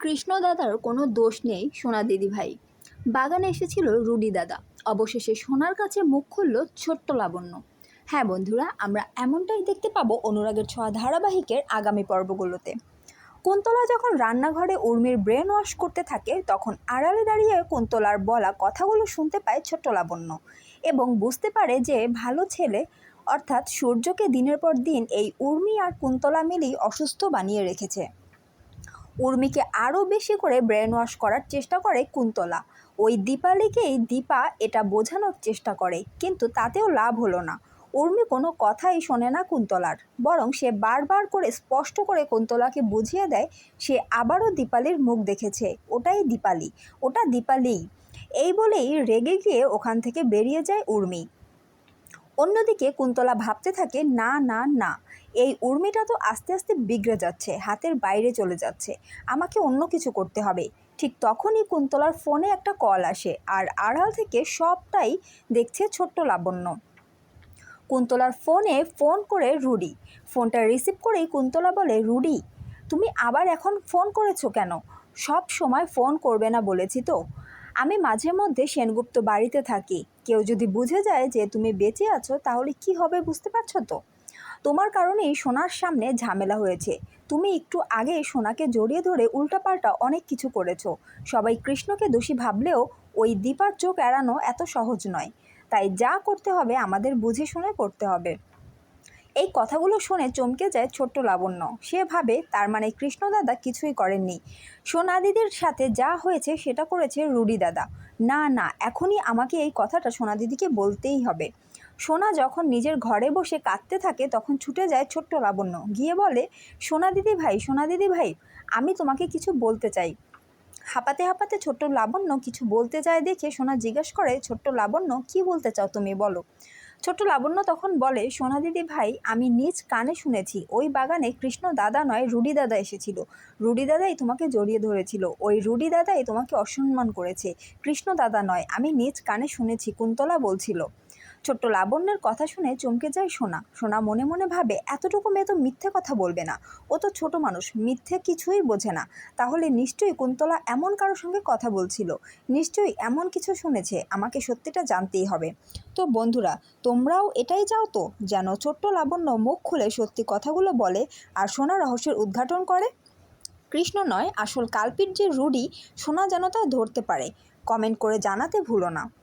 কৃষ্ণ দাদার কোনো দোষ নেই সোনা দিদি ভাই বাগানে এসেছিল রুডি দাদা। অবশেষে সোনার কাছে মুখ খুলল ছোট্ট লাবণ্য। হ্যাঁ বন্ধুরা, আমরা এমনটাই দেখতে পাবো অনুরাগের ছোঁয়া ধারাবাহিকের আগামী পর্বগুলোতে। কুন্তলা যখন রান্নাঘরে উর্মির ব্রেন ওয়াশ করতে থাকে, তখন আড়ালে দাঁড়িয়ে কুন্তলার বলা কথাগুলো শুনতে পায় ছোট্ট লাবণ্য এবং বুঝতে পারে যে ভালো ছেলে, অর্থাৎ সূর্যকে দিনের পর দিন এই উর্মি আর কুন্তলা মিলেই অসুস্থ বানিয়ে রেখেছে। উর্মিকে আরও বেশি করে ব্রেন ওয়াশ করার চেষ্টা করে কুন্তলা। ওই দীপালিকেই দীপা এটা বোঝানোর চেষ্টা করে, কিন্তু তাতেও লাভ হলো না। উর্মি কোনো কথাই শোনে না কুন্তলার, বরং সে বারবার করে স্পষ্ট করে কুন্তলাকে বুঝিয়ে দেয়, সে আবারও দীপালির মুখ দেখেছে। ওটাই দীপালি, ওটা দীপালিই। এই বলেই রেগে গিয়ে ওখান থেকে বেরিয়ে যায় উর্মি। অন্যদিকে কুন্তলা ভাবতে থাকে, না না না, এই উর্মিটা তো আস্তে আস্তে বিগড়ে যাচ্ছে, হাতের বাইরে চলে যাচ্ছে, আমাকে অন্য কিছু করতে হবে। ঠিক তখনই কুন্তলার ফোনে একটা কল আসে আর আড়াল থেকে সবটাই দেখছে ছোট্ট লাবণ্য। কুন্তলার ফোনে ফোন করে রুডি। ফোনটা রিসিভ করেই কুন্তলা বলে, রুডি, তুমি আবার এখন ফোন করেছ কেন? সব সময় ফোন করবে না বলেছি তো। আমি মাঝে মধ্যে সেনগুপ্ত বাড়িতে থাকি। কেউ যদি বুঝে যায় যে তুমি বেঁচে আছো, তাহলে কি হবে বুঝতে পারছ তো? তোমার কারণেই সোনার সামনে ঝামেলা হয়েছে। তুমি একটু আগে সোনাকে জড়িয়ে ধরে উল্টাপাল্টা অনেক কিছু করেছ। সবাই কৃষ্ণকে দোষী ভাবলেও ওই দীপার চোখ এড়ানো এত সহজ নয়। তাই যা করতে হবে আমাদের বুঝে শুনে করতে হবে। এই কথাগুলো শুনে চমকে যায় ছোট্ট লাবণ্য। সে ভাবে, তার মানে কৃষ্ণ দাদা কিছুই করেননি। সোনা দিদির সাথে যা হয়েছে সেটা করেছে রুডি দাদা না না, এখনই আমাকে এই কথাটা সোনা দিদিকে বলতেই হবে। সোনা যখন নিজের ঘরে বসে কাঁদতে থাকে, তখন ছুটে যায় ছোট্ট লাবণ্য। গিয়ে বলে সোনা দিদি ভাই সোনা দিদি ভাই, আমি তোমাকে কিছু বলতে চাই। হাঁপাতে হাঁপাতে ছোট্ট লাবণ্য কিছু বলতে চায় দেখে সোনা জিজ্ঞেস করে, ছোট্ট লাবণ্য, কি বলতে চাও তুমি বলো? ছোট্ট লাবণ্য তখন বলে, সোনা দিদি ভাই, আমি নিজ কানে শুনেছি। ওই বাগানে কৃষ্ণ দাদা নয়, রুডি দাদা এসেছিল। রুডি দাদাই তোমাকে জড়িয়ে ধরেছিল। ওই রুডি দাদাই তোমাকে অসম্মান করেছে। কৃষ্ণ দাদা নয়, আমি নিজ কানে শুনেছি। কুন্তলা বলছিল। ছোট্ট লাবণ্যের কথা শুনে চমকে যায় সোনা। সোনা মনে মনে ভাবে, এতটুকু মেয়ে তো মিথ্যে কথা বলবে না। ও তো ছোট মানুষ, মিথ্যে কিছুই বোঝে না। তাহলে নিশ্চয়ই কুন্তলা এমন কারোর সঙ্গে কথা বলছিল। নিশ্চয়ই এমন কিছু শুনেছে। আমাকে সত্যিটা জানতেই হবে। তো বন্ধুরা, তোমরাও এটাই চাও তো? যেন ছোট্ট লাবণ্য মুখ খুলে সত্যি কথাগুলো বলে আর সোনা রহস্যের উদ্ঘাটন করে? কৃষ্ণ নয়, আসল কালপিট যে রুডি সোনা যেন তা ধরতে পারে। কমেন্ট করে জানাতে ভুলো না।